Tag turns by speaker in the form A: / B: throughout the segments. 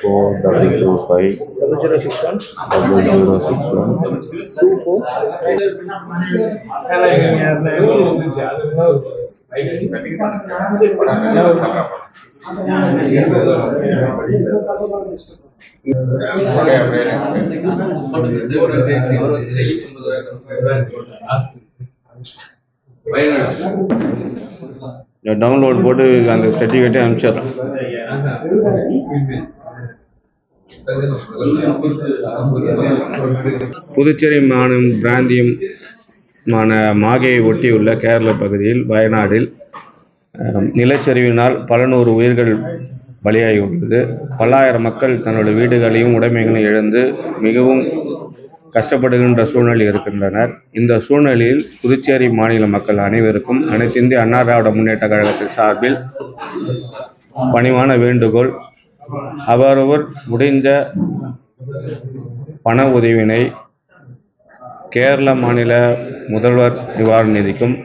A: four double two five
B: double zero six one
A: double zero six one
B: two four
A: download போட்டு அந்த சர்டிஃபிகேட்டை அனுப்பிச்சிடுறேன் புதுச்சேரி மாநிலம் பிராந்தியம் மான மாகையை ஒட்டியுள்ள கேரள பகுதியில் வயநாடில் நிலச்சரிவினால் பல நூறு உயிர்கள் பலியாகியுள்ளது. பல்லாயிரம் மக்கள் தன்னுடைய வீடுகளையும் உடைமைகளையும் இழந்து மிகவும் கஷ்டப்படுகின்ற சூழ்நிலை இருக்கின்றனர். இந்த சூழ்நிலையில் புதுச்சேரி மாநில மக்கள் அனைவருக்கும் அனைத்திந்திய அன்னாராவிட அண்ணா திராவிட முன்னேற்ற கழகத்தின் சார்பில் பணிவான வேண்டுகோள் அவரவர் முடிந்த பண உதவியினை கேரள மாநில முதல்வர் நிவாரண நிதிக்கும்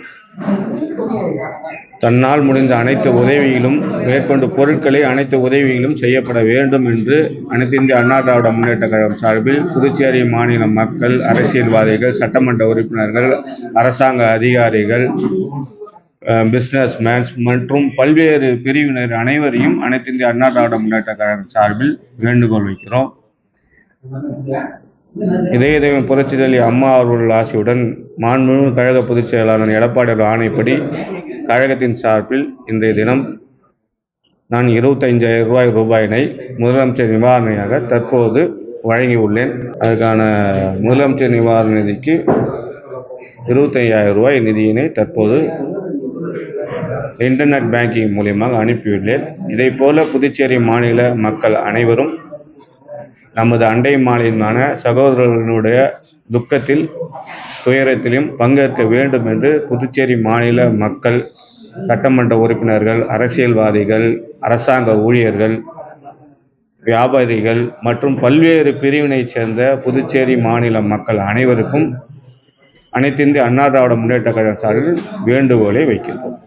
A: தன்னால் முடிந்த அனைத்து உதவிகளும் மேற்கொண்டு பொருட்களை அனைத்து உதவிகளும் செய்யப்பட வேண்டும் என்று அனைத்து இந்திய அண்ணா திராவிட முன்னேற்ற கழகம் சார்பில் புதுச்சேரி மாநில மக்கள் அரசியல்வாதிகள் சட்டமன்ற உறுப்பினர்கள் அரசாங்க அதிகாரிகள் பிஸ்னஸ் மேன்ஸ் மற்றும் பல்வேறு பிரிவினர் அனைவரையும் அனைத்து இந்திய அண்ணா திராவிட முன்னேற்ற கழகம் சார்பில் வேண்டுகோள் வைக்கிறோம். இதய தெய்வம் புரட்சித்தலைவி அம்மா அவர்கள் ஆசியுடன் மாண்புமிகு கழக பொதுச் செயலாளர் எடப்பாடி ஆணைப்படி கழகத்தின் சார்பில் இன்றைய தினம் நான் இருபத்தைஞ்சாயிரம் ரூபாய் ரூபாயினை முதலமைச்சர் நிவாரணையாக தற்போது வழங்கியுள்ளேன். அதுக்கான முதலமைச்சர் நிவாரண நிதிக்கு இருபத்தையாயிரம் ரூபாய் நிதியினை தற்போது இன்டர்நெட் பேங்கிங் மூலியமாக அனுப்பியுள்ளேன். இதைப்போல புதுச்சேரி மாநில மக்கள் அனைவரும் நமது அண்டை மாநிலமான சகோதரர்களுடைய துக்கத்தில் துயரத்திலும் பங்கேற்க வேண்டும் என்று புதுச்சேரி மாநில மக்கள் சட்டமன்ற உறுப்பினர்கள் அரசியல்வாதிகள் அரசாங்க ஊழியர்கள் வியாபாரிகள் மற்றும் பல்வேறு பிரிவினைச் சேர்ந்த புதுச்சேரி மாநில மக்கள் அனைவருக்கும் அனைத்திந்திய அண்ணா திராவிட முன்னேற்ற கழகம் சார்பில் வேண்டுகோளை வைக்கின்றோம்.